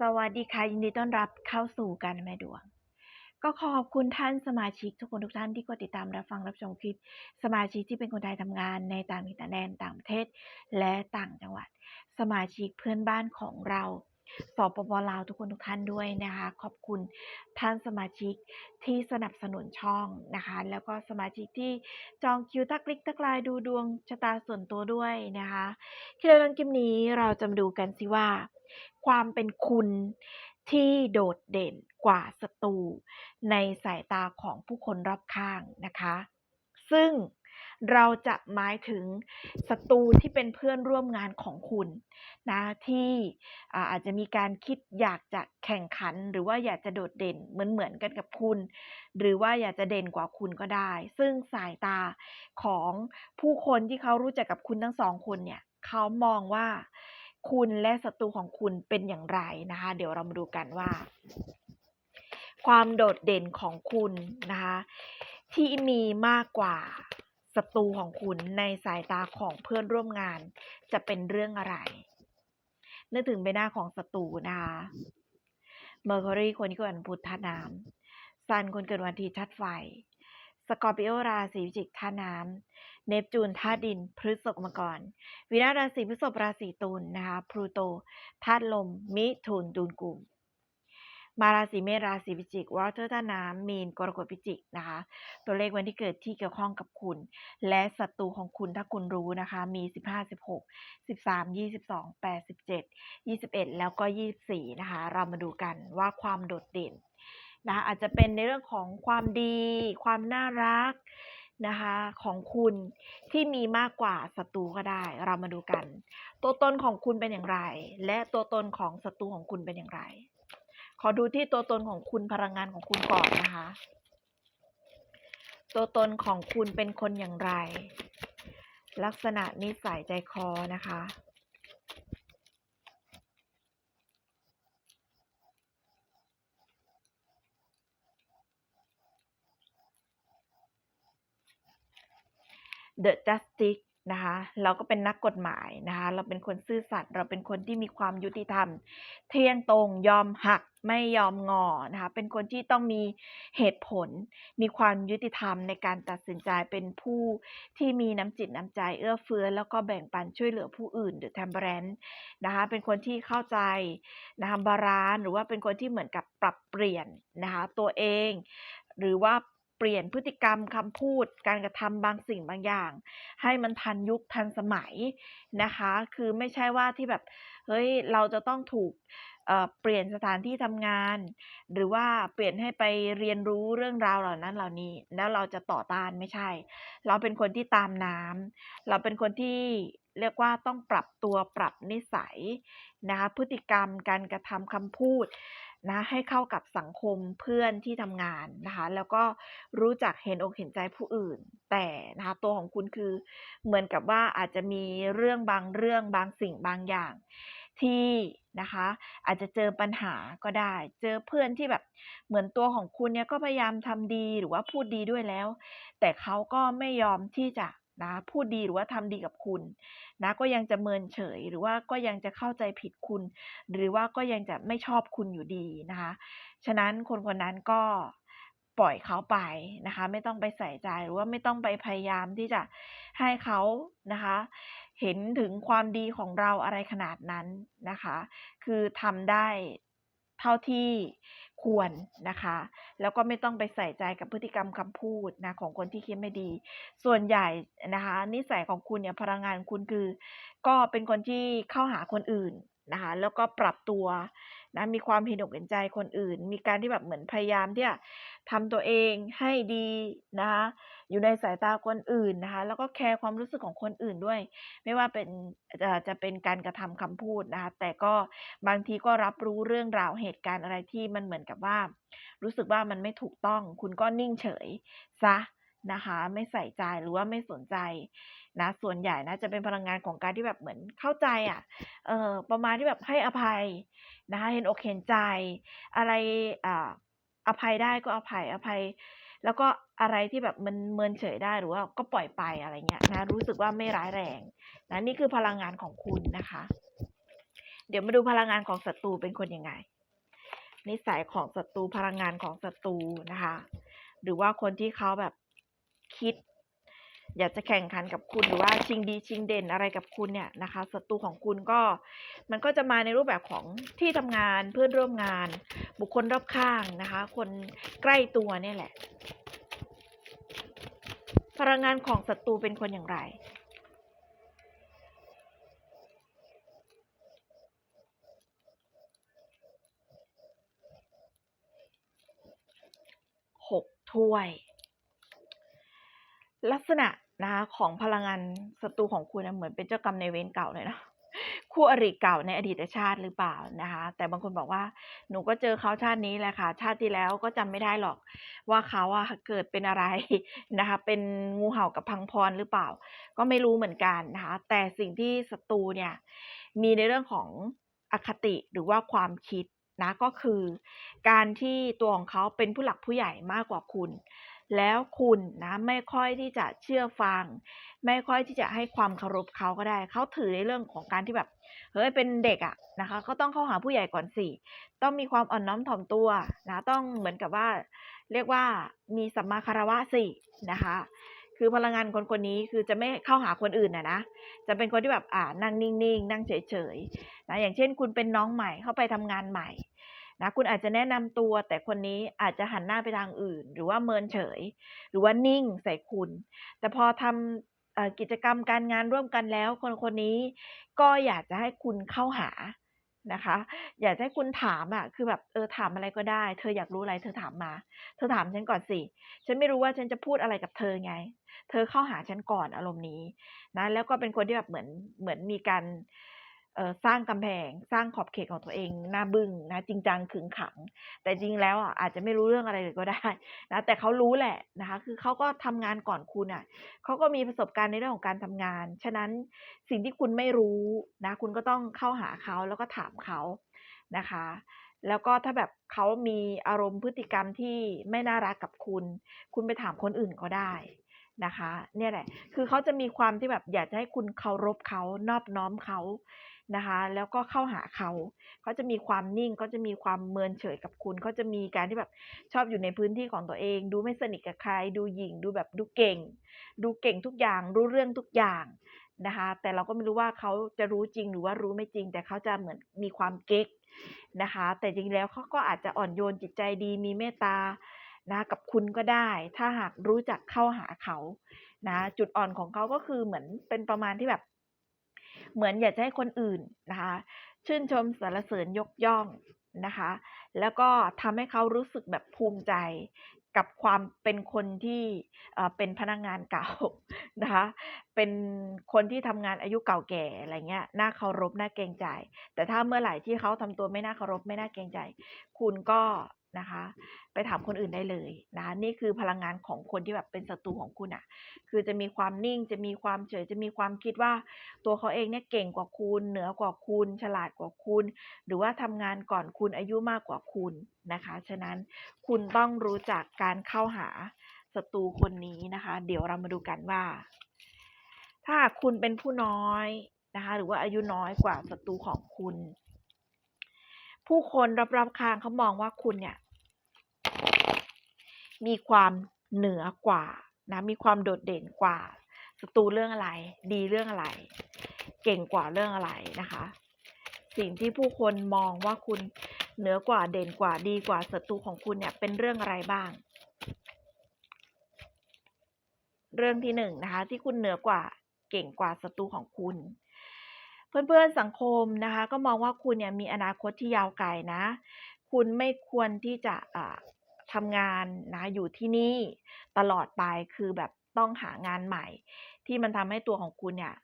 สวัสดีค่ะ ยินดีต้อนรับเข้าสู่การแม่ดวง ก็ขอบคุณท่านสมาชิกทุกคนทุกท่านที่กดติดตามรับฟังรับชมคลิป สมาชิกที่เป็นคนไทยทำงานในต่างถิ่นต่างแดนต่างประเทศ และต่างจังหวัด สมาชิกเพื่อนบ้านของเราสปปลาวทุกคนทุกท่านด้วยนะคะ ขอบคุณท่านสมาชิกที่สนับสนุนช่องนะคะ แล้วก็สมาชิกที่จองคิวทักลิกทักไลน์ดูดวงชะตาส่วนตัวด้วยนะคะคลิปในคลิปนี้เราจะมาดูกันสิว่า ความเป็นคุณที่โดดเด่นกว่าศัตรูในสายตาของผู้คนรอบข้างนะคะ ซึ่งเราจะหมายถึงศัตรูที่เป็นเพื่อนร่วมงานของคุณนะที่อ่าอาจจะมีการคิดอยากจะแข่งขัน หรือว่าอยากจะโดดเด่นเหมือนเหมือนกันกับคุณ หรือว่าอยากจะเด่นกว่าคุณก็ได้ ซึ่งสายตาของผู้คนที่เขารู้จักกับคุณทั้งสองคนเนี่ยเขามองว่า คุณและศัตรูของคุณเป็นอย่างไรนะคะ เดี๋ยวเรามาดูกันว่า ความโดดเด่นของคุณนะคะ ที่มีมากกว่าศัตรูของคุณในสายตาของเพื่อนร่วมงาน จะเป็นเรื่องอะไร นึกถึงใบหน้าของศัตรูนะคะเมอร์คิวรีคนที่เกิดวันพุธธาตุน้ำซันคนเกิดวันอาทิตย์ธาตุไฟ สกอร์ปิโอราศีพิจิกธาน้ำเนปจูนธาตุดิน พฤษภมังกรวีนาราศีพฤษภราศีตุลนะคะพลูโตธาตุลม มิถุนตุลกุมมาราศีเมษราศีพิจิกวอเตอร์ธาน้ำมีนกรกฎพิจิกนะคะ ตัวเลขวันที่เกิดที่เกี่ยวข้องกับคุณ และศัตรูของคุณถ้าคุณรู้นะคะ มี 15 16 13 22 8 17 21 แล้วก็ 24 นะคะ เรามาดูกันว่าความโดดเด่น นะคะอาจจะเป็นในเรื่องของความดี ความน่ารักนะคะของคุณที่มีมากกว่าศัตรูก็ได้ เรามาดูกัน ตัวตนของคุณเป็นอย่างไร และตัวตนของศัตรูของคุณเป็นอย่างไร ขอดูที่ตัวตนของคุณพลังงานของคุณก่อนนะคะ ตัวตนของคุณเป็นคนอย่างไร ลักษณะนิสัยใจคอนะคะ The Justice นะคะเราก็เป็นนักกฎหมายนะคะเราเป็นคนซื่อสัตย์เราเป็นคนที่มีความยุติธรรม เที่ยงตรงยอมหักไม่ยอมงอนะคะเป็นคนที่ต้องมีเหตุผล มีความยุติธรรมในการตัดสินใจเป็นผู้ที่มีน้ำจิตน้ำใจเอื้อเฟื้อแล้วก็แบ่งปันช่วยเหลือผู้อื่น The Temperance นะคะเป็นคนที่เข้าใจนะคะบาลานหรือว่าเป็นคนที่เหมือนกับปรับเปลี่ยนนะคะตัวเอง หรือว่า ปลี่ยนพฤติกรรมคำพูด การกระทำบางสิ่งบางอย่าง ให้มันทันยุคทันสมัยนะคะ คือไม่ใช่ว่าที่แบบเฮ้ยเราจะต้องถูกเอ่อเปลี่ยนสถานที่ทำงาน หรือว่าเปลี่ยนให้ไปเรียนรู้เรื่องราวเหล่านั้นเหล่านี้ แล้วเราจะต่อต้านไม่ใช่ เราเป็นคนที่ตามน้ำเราเป็นคนที่เรียกว่าต้องปรับตัวปรับนิสัยนะคะพฤติกรรมการกระทำคำพูด นะให้เข้ากับสังคมเพื่อนที่ทำงานนะคะแล้วก็รู้จักเห็นอกเห็นใจผู้อื่น แต่นะคะตัวของคุณคือเหมือนกับว่าอาจจะมีเรื่องบางเรื่องบางสิ่งบางอย่าง ที่นะคะอาจจะเจอปัญหาก็ได้ เจอเพื่อนที่แบบเหมือนตัวของคุณเนี่ยก็พยายามทำดีหรือว่าพูดดีด้วยแล้ว แต่เขาก็ไม่ยอมที่จะ นะพูดดีหรือว่าทำดีกับคุณนะก็ยังจะเมินเฉย หรือว่าก็ยังจะเข้าใจผิดคุณ หรือว่าก็ยังจะไม่ชอบคุณอยู่ดีนะคะฉะนั้นคนคนนั้นก็ปล่อยเขาไปนะคะ ไม่ต้องไปใส่ใจหรือว่าไม่ต้องไปพยายามที่จะให้เขานะคะ เห็นถึงความดีของเราอะไรขนาดนั้นนะคะ คือทำได้ เท่าที่ควรนะคะ แล้วก็ไม่ต้องไปใส่ใจกับพฤติกรรมคำพูดนะของคนที่คิดไม่ดี ส่วนใหญ่นะคะ นิสัยของคุณเนี่ยพลังงานคุณคือ ก็เป็นคนที่เข้าหาคนอื่นนะคะ แล้วก็ปรับตัว นะมีความเห็นอกเห็นใจคนอื่น มีการที่แบบเหมือนพยายามที่จะทำตัวเองให้ดีนะคะอยู่ในสายตาคนอื่นนะคะ แล้วก็แคร์ความรู้สึกของคนอื่นด้วย ไม่ว่าเป็นจะจะเป็นการกระทำคำพูดนะคะ แต่ก็บางทีก็รับรู้เรื่องราวเหตุการณ์อะไรที่มันเหมือนกับว่า รู้สึกว่ามันไม่ถูกต้อง คุณก็นิ่งเฉยซะ นะคะ ไม่ใส่ใจหรือว่าไม่สนใจนะส่วนใหญ่นะจะเป็นพลังงานของการที่แบบเหมือนเข้าใจอะเออประมาณที่แบบให้อภัยนะคะเห็นอกเห็นใจ อะไรอ่าอภัยได้ก็อภัยอภัย แล้วก็อะไรที่แบบมันเมินเฉยได้หรือว่าก็ปล่อยไปอะไรเงี้ยนะรู้สึกว่าไม่ร้ายแรงนะนี่คือพลังงานของคุณนะคะ เดี๋ยวมาดูพลังงานของศัตรูเป็นคนยังไงนิสัยของศัตรูพลังงานของศัตรูนะคะ หรือว่าคนที่เขาแบบ คิด อยากจะแข่งขันกับคุณหรือว่าชิงดีชิงเด่นอะไรกับคุณเนี่ยนะคะศัตรูของคุณก็มันก็จะมาในรูปแบบของที่ทำงานเพื่อนร่วมงาน บุคคลรอบข้างนะคะ คนใกล้ตัวเนี่ยแหละ พลังงานของศัตรูเป็นคนอย่างไรหกถ้วย ลักษณะนะคะของพลังงานศัตรูของคุณนะเหมือนเป็นเจ้ากรรมในายเวรเก่าเลยนะคู่อริเก่าในอดีตชาติหรือเปล่านะคะ แต่บางคนบอกว่าหนูก็เจอเขาชาตินี้แหละค่ะ ชาติที่แล้วก็จำไม่ได้หรอก ว่าเขาอะเกิดเป็นอะไรนะคะ เป็นงูเห่ากับพังพรหรือเปล่า ก็ไม่รู้เหมือนกันนะคะ แต่สิ่งที่ศัตรูเนี่ยมีในเรื่องของอคติหรือว่าความคิดนะก็คือ การที่ตัวของเขาเป็นผู้หลักผู้ใหญ่มากกว่าคุณ แล้วคุณนะไม่ค่อยที่จะเชื่อฟัง ไม่ค่อยที่จะให้ความเคารพเขาก็ได้ เขาถือในเรื่องของการที่แบบเฮ้ยเป็นเด็กอะนะคะก็ต้องเข้าหาผู้ใหญ่ก่อนสิต้องมีความอ่อนน้อมถ่อมตัวนะต้องเหมือนกับว่า เรียกว่ามีสัมมาคารวะสินะคะคือพลังงานคนคนนี้คือจะไม่เข้าหาคนอื่นนะนะ จะเป็นคนที่แบบอ่านั่งนิ่งๆ นั่งเฉยๆนะอย่างเช่น คุณเป็นน้องใหม่เข้าไปทำงานใหม่ นะคุณอาจจะแนะนำตัวแต่คนนี้อาจจะหันหน้าไปทางอื่น หรือว่าเมินเฉย หรือว่านิ่งใส่คุณ แต่พอทำเอ่อกิจกรรมการงานร่วมกันแล้ว คนคนนี้ก็อยากจะให้คุณเข้าหานะคะ อยากจะให้คุณถามอะคือแบบเออถามอะไรก็ได้ เธออยากรู้อะไร เธอถามมา เธอถามฉันก่อนสิ ฉันไม่รู้ว่าฉันจะพูดอะไรกับเธอไง เธอเข้าหาฉันก่อนอารมณ์นี้นะแล้วก็เป็นคนที่แบบเหมือนเหมือนมีการ สร้างกำแพงสร้างขอบเขตของตัวเองหน้าบึ้งนะจริงจังขึงขัง แต่จริงแล้วอะอาจจะไม่รู้เรื่องอะไรเลยก็ได้นะแต่เขารู้แหละนะคะคือเขาก็ทำงานก่อนคุณอะเขาก็มีประสบการณ์ในเรื่องของการทำงาน ฉะนั้นสิ่งที่คุณไม่รู้นะคุณก็ต้องเข้าหาเขาแล้วก็ถามเขานะคะ แล้วก็ถ้าแบบเขามีอารมณ์พฤติกรรมที่ไม่น่ารักกับคุณ คุณไปถามคนอื่นก็ได้นะคะ เนี่ยแหละ คือเขาจะมีความที่แบบอยากจะให้คุณเคารพเขานอบน้อมเขา นะคะ แล้วก็เข้าหาเขา เขาจะมีความนิ่งเขาจะมีความเมินเฉยกับคุณเขาจะมีการที่แบบชอบอยู่ในพื้นที่ของตัวเอง ดูไม่สนิทกับใคร ดูหยิ่งดูแบบดูเก่ง ดูเก่งทุกอย่าง รู้เรื่องทุกอย่างนะคะ แต่เราก็ไม่รู้ว่าเขาจะรู้จริงหรือว่ารู้ไม่จริง แต่เขาจะเหมือนมีความเก๊กนะคะ แต่จริงแล้วเขาก็อาจจะอ่อนโยนจิตใจดี มีเมตตานะกับคุณก็ได้ ถ้าหากรู้จักเข้าหาเขานะ จุดอ่อนของเขาก็คือเหมือนเป็นประมาณที่แบบ เหมือนอยากจะให้คนอื่นนะคะ ชื่นชมสรรเสริญยกย่องนะคะ แล้วก็ทำให้เขารู้สึกแบบภูมิใจกับความเป็นคนที่เป็นพนักงานเก่านะคะ เป็นคนที่ทำงานอายุเก่าแก่อะไรเงี้ยน่าเคารพน่าเกรงใจ แต่ถ้าเมื่อไหร่ที่เขาทำตัวไม่น่าเคารพไม่น่าเกรงใจ คุณก็ นะคะ ไปถามคนอื่นได้เลยนะะนี่คือพลังงานของคนที่แบบเป็นศัตรูของคุณอะ่ะ คือจะมีความนิ่งจะมีความเฉยจะมีความคิดว่า ตัวเขาเองเนี่ยเก่งกว่าคุณ เหนือกว่าคุณ ฉลาดกว่าคุณ หรือว่าทำงานก่อนคุณอายุมากกว่าคุณนะคะ ฉะนั้นคุณต้องรู้จักการเข้าหาศัตรูคนนี้นะคะ เดี๋ยวเรามาดูกันว่า ถ้าคุณเป็นผู้น้อยนะคะ หรือว่าอายุน้อยกว่าศัตรูของคุณผู้คนรอบๆข้างเขามองว่าคุณเนี่ย มีความเหนือกว่านะมีความโดดเด่นกว่าศัตรูเรื่องอะไร ดีเรื่องอะไร เก่งกว่าเรื่องอะไรนะคะ สิ่งที่ผู้คนมองว่าคุณเหนือกว่าเด่นกว่าดีกว่าศัตรูของคุณเนี่ยเป็นเรื่องอะไรบ้าง เรื่องที่หนึ่งนะคะ ที่คุณเหนือกว่าเก่งกว่าศัตรูของคุณ เพื่อนๆสังคมนะคะ ก็มองว่าคุณเนี่ยมีอนาคตที่ยาวไกลนะ คุณไม่ควรที่จะ ทำงานนะอยู่ที่นี่ตลอดไปคือแบบต้องหางานใหม่ ที่มันทำให้ตัวของคุณเนี่ย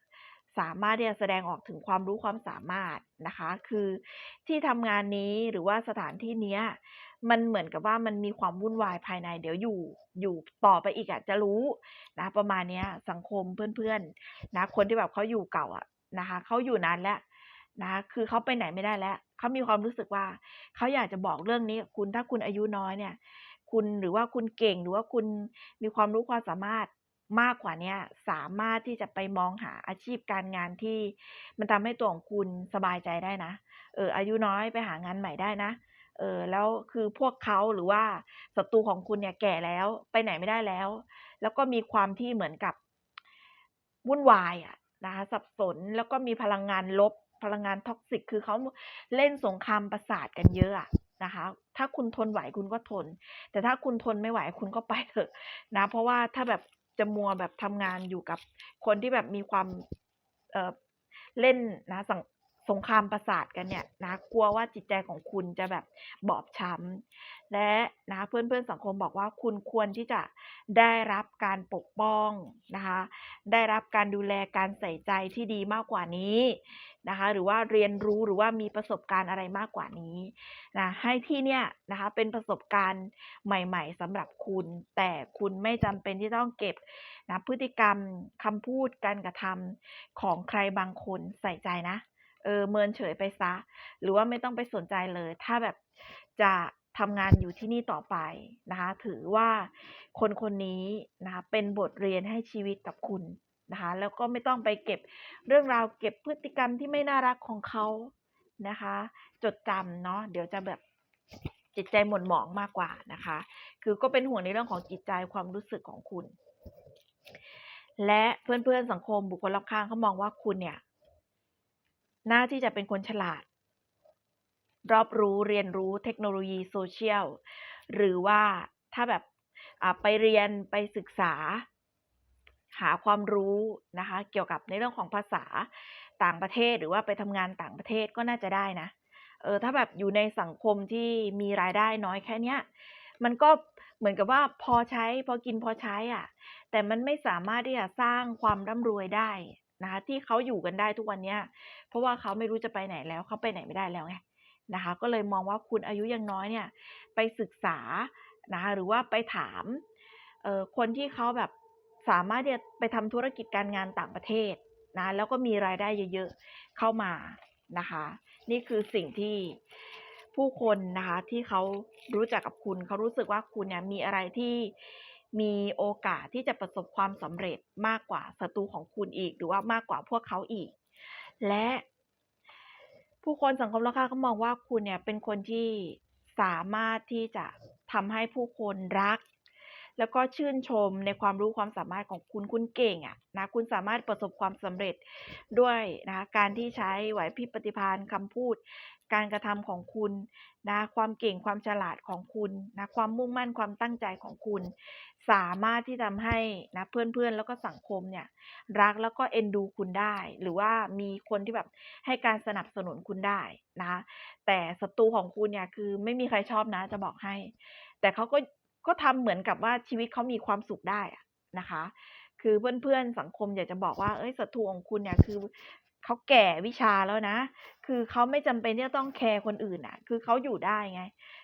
สามารถที่จะแสดงออกถึงความรู้ความสามารถนะคะ คือที่ทำงานนี้หรือว่าสถานที่เนี้ยมันเหมือนกับว่ามันมีความวุ่นวายภายในเดี๋ยวอยู่อยู่ต่อไปอีกอะจะรู้นะประมาณเนี้ยสังคมเพื่อนๆนะคนที่แบบเขาอยู่เก่าอะนะคะเขาอยู่นานแล้ว นะคือเขาไปไหนไม่ได้แล้วเขามีความรู้สึกว่าเขาอยากจะบอกเรื่องนี้คุณถ้าคุณอายุน้อยเนี่ย คุณหรือว่าคุณเก่งหรือว่าคุณมีความรู้ความสามารถมากกว่าเนี้สามารถที่จะไปมองหาอาชีพการงานที่ มันทำให้ตัวของคุณสบายใจได้นะเอออายุน้อยไปหางานใหม่ได้นะเออแล้วคือพวกเขาหรือว่าศัตรูของคุณเนี่ยแก่แล้ว ไปไหนไม่ได้แล้ว แล้วก็มีความที่เหมือนกับวุ่นวายอะนะคะสับสนแล้วก็มีพลังงานลบ พลังงาน toxic คือเขาเล่นสงครามประสาทกันเยอะนะคะ ถ้าคุณทนไหวคุณก็ทน แต่ถ้าคุณทนไม่ไหวคุณก็ไปเถอะนะ เพราะว่าถ้าแบบจะมัวแบบทำงานอยู่กับคนที่แบบมีความเอ่อเล่นนะสังสงครามประสาทกันเนี่ยนะกลัวว่าจิตใจของคุณจะแบบบอบช้ำและนะเพื่อนๆสังคมบอกว่าคุณควรที่จะ ได้รับการปกป้องนะคะ ได้รับการดูแลการใส่ใจที่ดีมากกว่านี้นะคะ หรือว่าเรียนรู้หรือว่ามีประสบการณ์อะไรมากกว่านี้นะให้ที่เนี่ยนะคะเป็นประสบการณ์ใหม่ ๆสำหรับคุณ แต่คุณไม่จำเป็นที่ต้องเก็บนะพฤติกรรมคำพูดการกระทำของใครบางคนใส่ใจนะเออเมินเฉยไปเสียหรือว่าไม่ต้องไปสนใจเลย ถ้าแบบจะ ทำงานอยู่ที่นี่ต่อไปนะคะ ถือว่าคนคนนี้นะคะเป็นบทเรียนให้ชีวิตกับคุณนะคะ แล้วก็ไม่ต้องไปเก็บเรื่องราวเก็บพฤติกรรมที่ไม่น่ารักของเขานะคะ จดจำเนาะเดี๋ยวจะแบบจิตใจหม่นหมองมากกว่านะคะ คือก็เป็นห่วงในเรื่องของจิตใจความรู้สึกของคุณ และเพื่อนๆสังคมบุคคลรอบข้างเขามองว่าคุณเนี่ยน่าที่จะเป็นคนฉลาด รอบรู้เรียนรู้เทคโนโลยี Social หรือว่าถ้าแบบไปเรียนไปศึกษา หาความรู้นะคะ เกี่ยวกับในเรื่องของภาษาต่างประเทศหรือว่าไปทำงานต่างประเทศก็น่าจะได้นะเออถ้าแบบอยู่ในสังคมที่มีรายได้น้อยแค่เนี้ยมันก็เหมือนกับว่าพอใช้พอกินพอใช้อะ แต่มันไม่สามารถที่จะสร้างความร่ำรวยได้นะคะที่เขาอยู่กันได้ทุกวันเนี้ยเพราะว่าเขาไม่รู้จะไปไหนแล้วเขาไปไหนไม่ได้แล้วไง นะคะ ก็เลยมองว่าคุณอายุยังน้อยเนี่ยไปศึกษานะคะหรือว่าไปถามคนที่เขาแบบสามารถจะไปทำธุรกิจการงานต่างประเทศนะแล้วก็มีรายได้เยอะๆเข้ามานะคะ นี่คือสิ่งที่ผู้คนนะคะที่เขารู้จักกับคุณเขารู้สึกว่าคุณเนี่ยมีอะไรที่มีโอกาสที่จะประสบความสำเร็จมากกว่าศัตรูของคุณอีก หรือว่ามากกว่าพวกเขาอีก และ ผู้คนสังคมรอบข้างเขามองว่าคุณเนี่ยเป็นคนที่สามารถที่จะทำให้ผู้คนรัก แล้วก็ชื่นชมในความรู้ความสามารถของคุณคุณเก่งอะนะคุณสามารถประสบความสำเร็จด้วยนะคะการที่ใช้ไหวพริบปฏิภาณคำพูด การกระทำของคุณนะความเก่งความฉลาดของคุณนะความมุ่งมั่นความตั้งใจของคุณ สามารถที่ทำให้นะเพื่อนๆแล้วก็สังคมเนี่ยรักแล้วก็เอ็นดูคุณได้ หรือว่ามีคนที่แบบให้การสนับสนุนคุณได้นะแต่ศัตรูของคุณเนี่ยคือไม่มีใครชอบนะจะบอกให้ แต่เขาก็ก็ทำเหมือนกับว่าชีวิตเขามีความสุขได้นะคะ คือเพื่อนๆสังคมอยากจะบอกว่าเฮ้ยศัตรูของคุณเนี่ยคือเขาแก่วิชาแล้วนะ คือเขาไม่จำเป็นที่จะต้องแคร์คนอื่นน่ะ คือเขาอยู่ได้ไง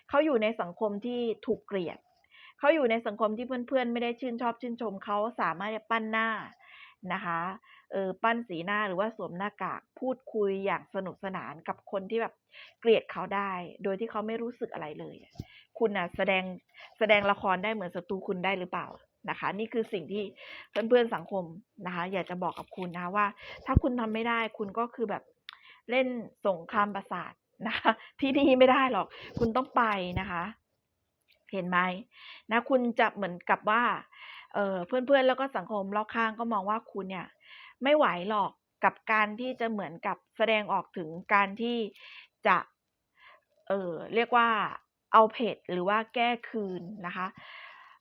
เขาอยู่ในสังคมที่ถูกเกลียด เขาอยู่ในสังคมที่เพื่อนๆ ไม่ได้ชื่นชอบชื่นชม เขาสามารถจะปั้นหน้านะคะเออปั้นสีหน้าหรือว่าสวมหน้ากากพูดคุยอย่างสนุกสนานกับคนที่แบบเกลียดเขาได้ โดยที่เขาไม่รู้สึกอะไรเลย คุณน่ะแสดงแสดงละครได้เหมือนศัตรูคุณได้หรือเปล่านะคะ นี่คือสิ่งที่เพื่อนๆสังคมนะคะ อยากจะบอกกับคุณนะะว่า ถ้าคุณทำไม่ได้คุณก็คือแบบ เล่นสงครามประสาทนะคะ ที่นี่ไม่ได้หรอก คุณต้องไปนะคะ เห็นไหมนะคุณจะเหมือนกับว่าเออเพื่อนๆแล้วก็สังคมรอบข้างก็มองว่าคุณเนี่ย ไม่ไหวหรอกกับการที่จะเหมือนกับแสดงออกถึงการที่จะเออเรียกว่าเอาเผ็ดหรือว่าแก้คืนนะคะ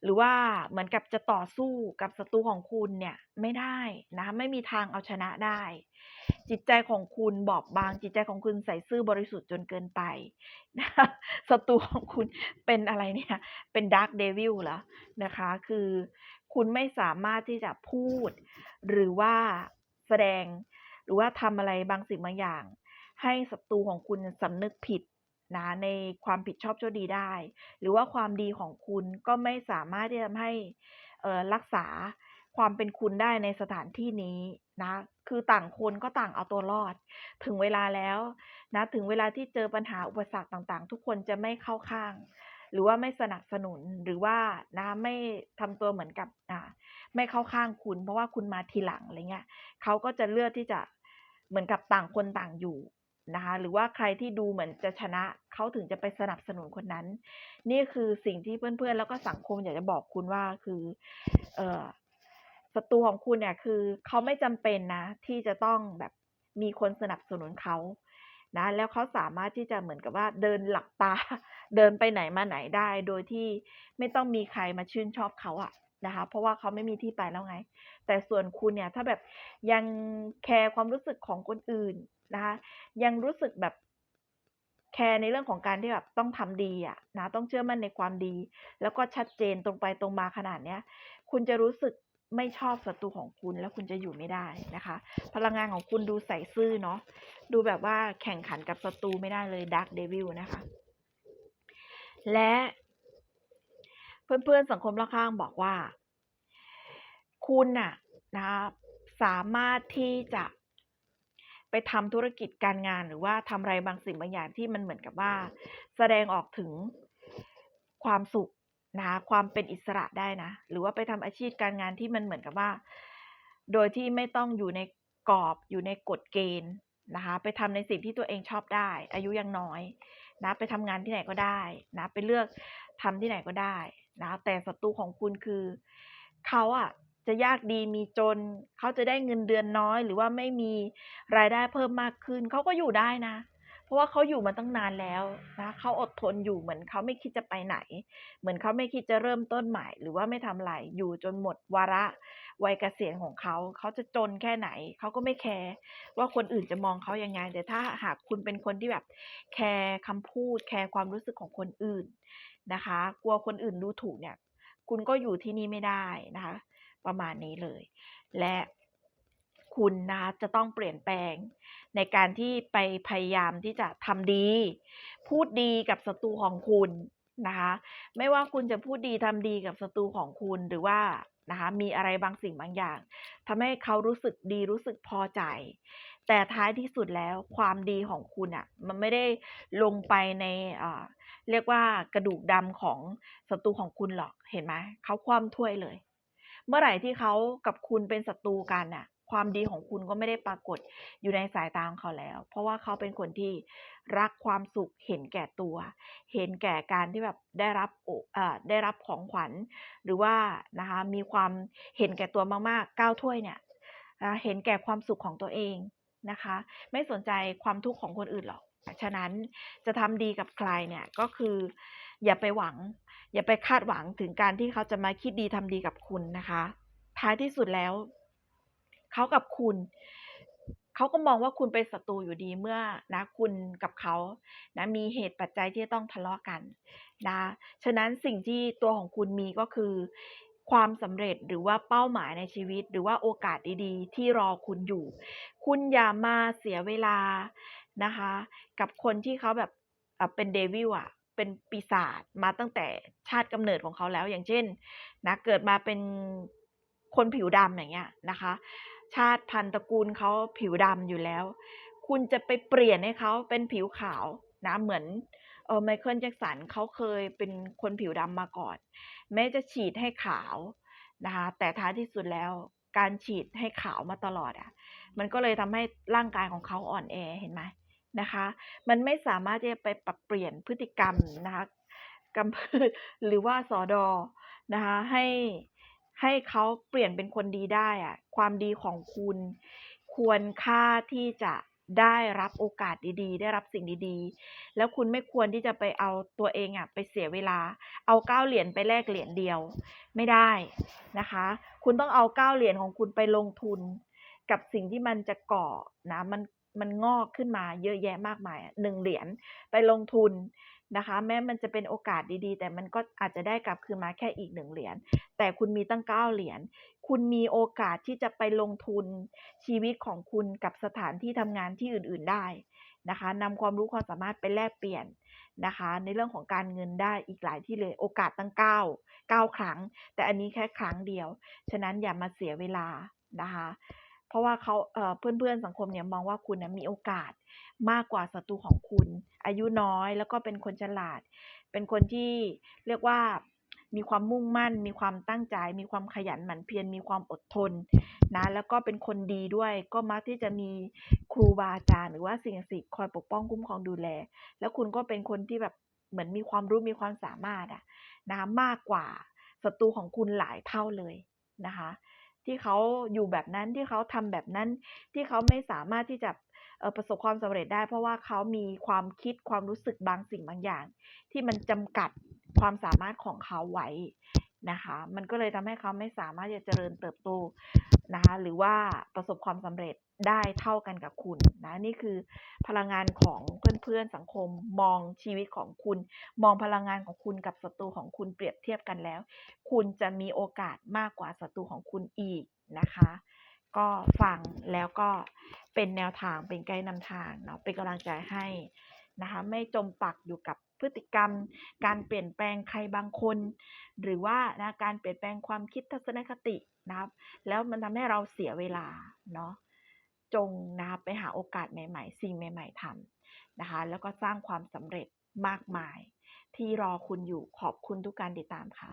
หรือว่าเหมือนกับจะต่อสู้กับศัตรูของคุณเนี่ยไม่ได้นะไม่มีทางเอาชนะได้ จิตใจของคุณบอบบาง จิตใจของคุณใส่ซื่อบริสุทธิ์จนเกินไปนะศัตรูของคุณเป็นอะไรเนี่ยเป็น Dark Devil เหรอนะคะ คือคุณไม่สามารถที่จะพูด หรือว่าแสดง หรือว่าทำอะไรบางสิ่งบางอย่าง ให้ศัตรูของคุณสำนึกผิด นะในความผิดชอบชั่วดีได้ หรือว่าความดีของคุณก็ไม่สามารถที่จะทำให้รักษาความเป็นคุณได้ในสถานที่นี้นะ คือต่างคนก็ต่างเอาตัวรอด ถึงเวลาแล้วนะ ถึงเวลาที่เจอปัญหาอุปสรรคต่างๆ ทุกคนจะไม่เข้าข้าง หรือว่าไม่สนับสนุน หรือว่านะไม่ทำตัวเหมือนกับอ่าไม่เข้าข้างคุณ เพราะว่าคุณมาทีหลังอะไรเงี้ยเขาก็จะเลือกที่จะเหมือนกับต่างคนต่างอยู่ นะคะหรือว่าใครที่ดูเหมือนจะชนะเขาถึงจะไปสนับสนุนคนนั้น นี่คือสิ่งที่เพื่อนๆ แล้วก็สังคมอยากจะบอกคุณว่าคือเออศัตรูของคุณเนี่ยคือเขาไม่จำเป็นนะ ที่จะต้องแบบมีคนสนับสนุนเขานะแล้วเขาสามารถที่จะเหมือนกับว่าเดินหลับตา เดินไปไหนมาไหนได้ โดยที่ไม่ต้องมีใครมาชื่นชอบเขาอะนะคะ เพราะว่าเขาไม่มีที่ไปแล้วไง แต่ส่วนคุณเนี่ยถ้าแบบยังแคร์ความรู้สึกของคนอื่น นะคะ ยังรู้สึกแบบแคร์ในเรื่องของการที่แบบต้องทำดีอะนะต้องเชื่อมั่นในความดี แล้วก็ชัดเจนตรงไปตรงมาขนาดเนี้ย คุณจะรู้สึกไม่ชอบศัตรูของคุณแล้วคุณจะอยู่ไม่ได้นะคะ พลังงานของคุณดูใส่ซื่อเนาะดูแบบว่าแข่งขันกับศัตรูไม่ได้เลย Dark Devil นะคะ และเพื่อนๆสังคมรอบข้างบอกว่า คุณน่ะนะคะสามารถที่จะ ไปทำธุรกิจการงานหรือว่าทำอะไรบางสิ่งบางอย่างที่มันเหมือนกับว่า แสดงออกถึงความสุขนะคะความเป็นอิสระได้นะ หรือว่าไปทำอาชีพการงานที่มันเหมือนกับว่า โดยที่ไม่ต้องอยู่ในกรอบอยู่ในกฎเกณฑ์นะคะไปทำในสิ่งที่ตัวเองชอบได้ อายุยังน้อยนะไปทำงานที่ไหนก็ได้นะไปเลือกทำที่ไหนก็ได้นะแต่ศัตรูของคุณคือเขาอะ จะยากดีมีจน เขาจะได้เงินเดือนน้อย หรือว่าไม่มีรายได้เพิ่มมากขึ้น เขาก็อยู่ได้นะ เพราะว่าเขาอยู่มาตั้งนานแล้วนะเขาอดทนอยู่เหมือนเขาไม่คิดจะไปไหน เหมือนเขาไม่คิดจะเริ่มต้นใหม่ หรือว่าไม่ทำอะไรอยู่จนหมดวาระวัยเกษียณของเขาเขาจะจนแค่ไหน เขาก็ไม่แคร์ว่าคนอื่นจะมองเขายังไง แต่ถ้าหากคุณเป็นคนที่แบบแคร์คำพูด แคร์ความรู้สึกของคนอื่นนะคะ กลัวคนอื่นดูถูกเนี่ย คุณก็อยู่ที่นี่ไม่ได้นะคะ ประมาณนี้เลย และคุณนะคะจะต้องเปลี่ยนแปลง ในการที่ไปพยายามที่จะทำดี พูดดีกับศัตรูของคุณนะคะไม่ว่าคุณจะพูดดีทำดีกับศัตรูของคุณหรือว่านะคะมีอะไรบางสิ่งบางอย่างทำให้เขารู้สึกดีรู้สึกพอใจ แต่ท้ายที่สุดแล้วความดีของคุณน่ะมันไม่ได้ลงไปในเรียกว่ากระดูกดำของศัตรูของคุณหรอกเห็นไหมเขาคว่ำถ้วยเลย เมื่อไหร่ที่เขากับคุณเป็นศัตรูกันน่ะ ความดีของคุณก็ไม่ได้ปรากฏอยู่ในสายตาของเขาแล้ว เพราะว่าเขาเป็นคนที่รักความสุขเห็นแก่ตัว เห็นแก่การที่แบบได้รับโออ่าได้รับของขวัญ หรือว่านะคะมีความเห็นแก่ตัวมากๆ9ถ้วยเนี่ยเห็นแก่ความสุขของตัวเองนะคะ ไม่สนใจความทุกข์ของคนอื่นหรอกฉะนั้นจะทำดีกับใครเนี่ยก็คืออย่าไปหวัง อย่าไปคาดหวังถึงการที่เขาจะมาคิดดีทำดีกับคุณนะคะ ท้ายที่สุดแล้ว เขากับคุณ เขาก็มองว่าคุณเป็นศัตรูอยู่ดีเมื่อนะ คุณกับเขานะมีเหตุปัจจัยที่ต้องทะเลาะกันนะฉะนั้นสิ่งที่ตัวของคุณมีก็คือ ความสำเร็จหรือว่าเป้าหมายในชีวิต หรือว่าโอกาสดีๆ ที่รอคุณอยู่ คุณอย่ามาเสียเวลานะคะ กับคนที่เขาแบบเป็น Devil อะ เป็นปีศาจมาตั้งแต่ชาติกำเนิดของเขาแล้ว อย่างเช่นนะเกิดมาเป็นคนผิวดำอย่างเงี้ยนะคะ ชาติพันธุ์ตระกูลเขาผิวดำอยู่แล้ว คุณจะไปเปลี่ยนให้เขาเป็นผิวขาวนะเหมือนเออ Michael Jackson เขาเคยเป็นคนผิวดำมาก่อน แม้จะฉีดให้ขาวนะคะแต่ท้ายที่สุดแล้วการฉีดให้ขาวมาตลอดอะมันก็เลยทำให้ร่างกายของเขาอ่อนแอเห็นไหม นะคะ มันไม่สามารถที่จะไปปรับเปลี่ยนพฤติกรรมนะคะกำพืชหรือว่าสดนะคะให้ให้เขาเปลี่ยนเป็นคนดีได้อะความดีของคุณ ควรค่าที่จะได้รับโอกาสดีๆ ได้รับสิ่งดีๆ แล้วคุณไม่ควรที่จะไปเอาตัวเองอะไปเสียเวลา เอา9เหรียญไปแลกเหรียญเดียว ไม่ได้นะคะ คุณต้องเอา9เหรียญของคุณไปลงทุน กับสิ่งที่มันจะก่อนะมัน มันงอกขึ้นมาเยอะแยะมากมายอะ1เหรียญไปลงทุนนะคะ แม้มันจะเป็นโอกาสดีๆ แต่มันก็อาจจะได้กลับคืนมาแค่อีก1เหรียญแต่คุณมีตั้ง9เหรียญคุณมีโอกาสที่จะไปลงทุนชีวิตของคุณกับสถานที่ทำงานที่อื่นๆได้นะคะนำความรู้ความสามารถไปแลกเปลี่ยนนะคะ ในเรื่องของการเงินได้อีกหลายที่เลยโอกาสตั้ง9 9ครั้ง แต่อันนี้แค่ครั้งเดียว ฉะนั้นอย่ามาเสียเวลานะคะ ราะว่าเขาเพื่อนๆสังคมเนี่ยมองว่าคุณนะมีโอกาสมากกว่าศัตรูของคุณ อายุน้อยแล้วก็เป็นคนฉลาด เป็นคนที่เรียกว่ามีความมุ่งมั่น มีความตั้งใจ มีความขยันหมั่นเพียร มีความอดทนนะ แล้วก็เป็นคนดีด้วย ก็มักที่จะมีครูบาอาจารย์หรือว่าสิ่งศักดิ์สิทธิ์คอยปกป้องคุ้มครองดูแล แล้วคุณก็เป็นคนที่แบบเหมือนมีความรู้มีความสามารถอะนะมากกว่าศัตรูของคุณหลายเท่าเลยนะคะ ที่เขาอยู่แบบนั้นที่เขาทำแบบนั้น ที่เขาไม่สามารถที่จะประสบความสำเร็จได้ เพราะว่าเขามีความคิดความรู้สึกบางสิ่งบางอย่าง ที่มันจำกัดความสามารถของเขาไว้ นะคะ มันก็เลยทำให้เขาไม่สามารถจะเจริญเติบโตนะคะหรือว่าประสบความสำเร็จได้เท่ากันกับคุณนะนี่คือพลังงานของเพื่อนๆสังคมมองชีวิตของคุณ มองพลังงานของคุณกับศัตรูของคุณเปรียบเทียบกันแล้ว คุณจะมีโอกาสมากกว่าศัตรูของคุณอีกนะคะ ก็ฟังแล้วก็เป็นแนวทางเป็นไกด์นำทางเนาะเป็นกำลังใจให้ นะคะไม่จมปักอยู่กับพฤติกรรม การเปลี่ยนแปลงใครบางคน หรือว่านะการเปลี่ยนแปลงความคิดทัศนคตินะครับ แล้วมันทำให้เราเสียเวลาเนาะจงนะคะไปหาโอกาสใหม่ๆ สิ่งใหม่ๆทำนะคะ แล้วก็สร้างความสำเร็จมากมาย ที่รอคุณอยู่ขอบคุณทุกการติดตามค่ะ